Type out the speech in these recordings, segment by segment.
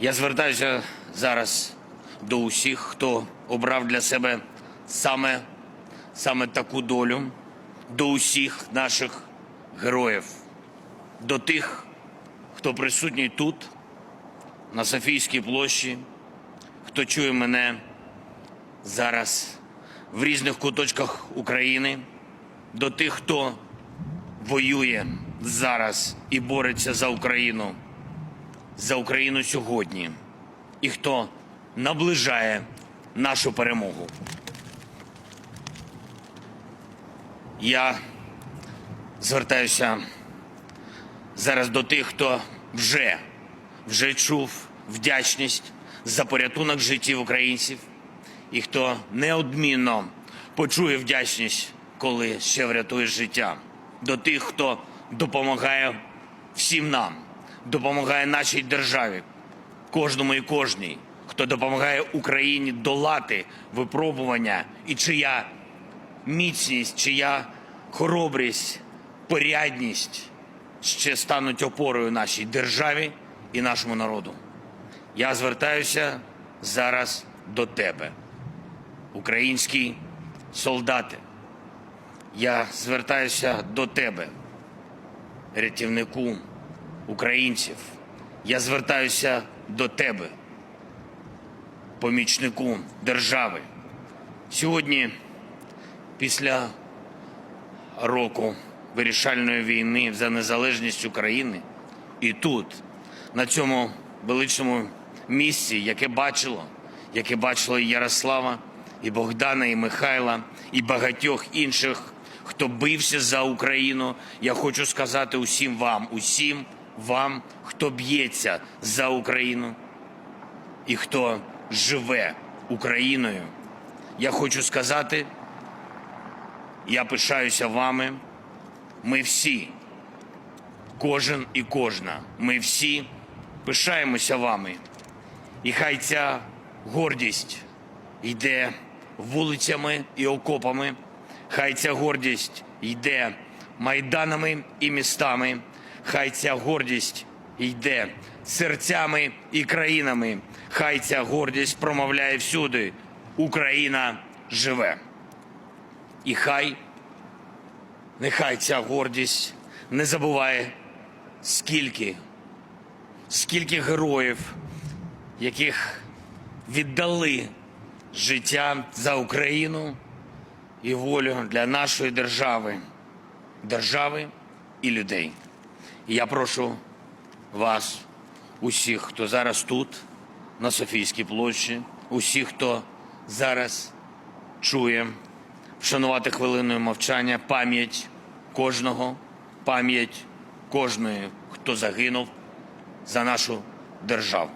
Я звертаюся зараз до усіх, хто обрав для себе саме, саме таку долю, до усіх наших героїв, до тих, хто присутній тут, на Софійській площі, хто чує мене зараз в різних куточках України, до тих, хто воює зараз і бореться за Україну за Україну сьогодні і хто наближає нашу перемогу. Я звертаюся зараз до тих, хто вже, вже чув вдячність за порятунок життів українців і хто неодмінно почує вдячність, коли ще врятує життя. До тих, хто допомагає всім нам, допомагає нашій державі, кожному і кожній, хто допомагає Україні долати випробування і чия міцність, чия хоробрість, порядність ще стануть опорою нашій державі і нашому народу. Я звертаюся зараз до тебе, українські солдати. Я звертаюся до тебе, рятівнику українців. Я звертаюся до тебе, помічнику держави. Сьогодні, після року вирішальної війни за незалежність України, і тут, на цьому величному місці, яке бачило, яке бачило і Ярослава, і Богдана, і Михайла, і багатьох інших, хто бився за Україну. Я хочу сказати усім вам, усім вам, хто б'ється за Україну і хто живе Україною. Я хочу сказати, я пишаюся вами. Ми всі, кожен і кожна, ми всі пишаємося вами. І хай ця гордість йде вулицями і окопами, хай ця гордість йде майданами і містами, хай ця гордість йде серцями і країнами, хай ця гордість промовляє всюди. Україна живе. І хай, нехай ця гордість не забуває, скільки, скільки героїв, яких віддали життя за Україну і волю для нашої держави, держави і людей. Я прошу вас, усіх, хто зараз тут, на Софійській площі, усіх, хто зараз чує, вшанувати хвилиною мовчання пам'ять кожного, пам'ять кожної, хто загинув за нашу державу.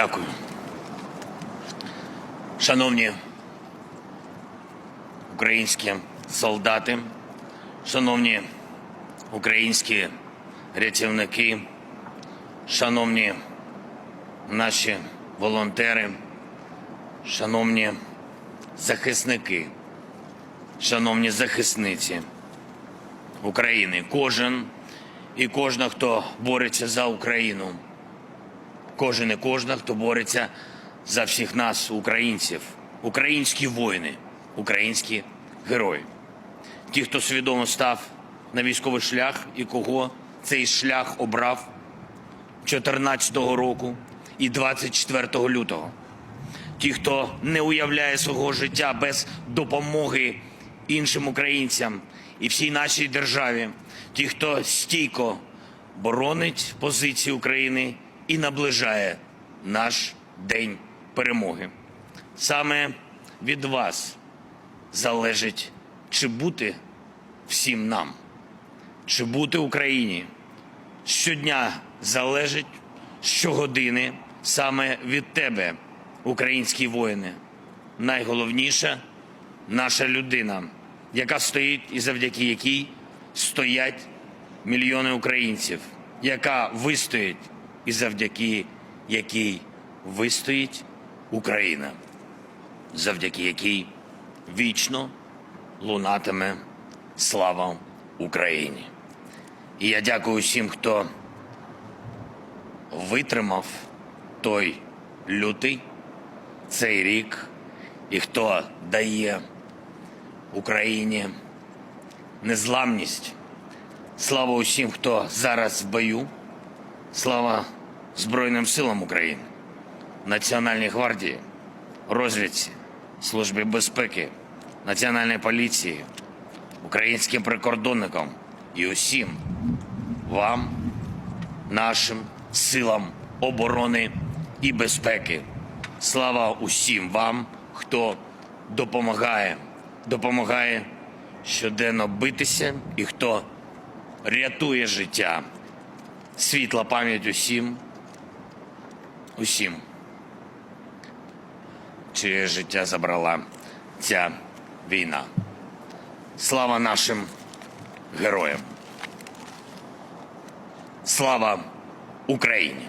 Дякую. Шановні українські солдати, шановні українські рятівники, шановні наші волонтери, шановні захисники, шановні захисниці України, кожен і кожна, хто бореться за Україну кожен і кожна, хто бореться за всіх нас, українців, українські воїни, українські герої, ті, хто свідомо став на військовий шлях і кого цей шлях обрав 14-го року і 24 лютого. Ті, хто не уявляє свого життя без допомоги іншим українцям і всій нашій державі, ті, хто стійко боронить позиції України і наближає наш день перемоги. Саме від вас, залежить, чи бути всім нам, чи бути Україні. Щодня залежить щогодини саме від тебе, українські воїни. Найголовніша наша людина, яка стоїть і завдяки якій стоять мільйони українців, яка вистоїть і завдяки якій вистоїть Україна, завдяки якій вічно лунатиме слава Україні. І я дякую всім, хто витримав той лютий, цей рік, і хто дає Україні незламність. Слава усім, хто зараз в бою. Слава Збройним силам України, Національній гвардії, розвідці, Службі безпеки, Національній поліції, українським прикордонникам і усім вам, нашим силам оборони і безпеки. Слава усім вам, хто допомагає, допомагає щоденно битися і хто рятує життя. Світла пам'ять усім, усім, чиє життя забрала ця війна. Слава нашим героям. Слава Україні!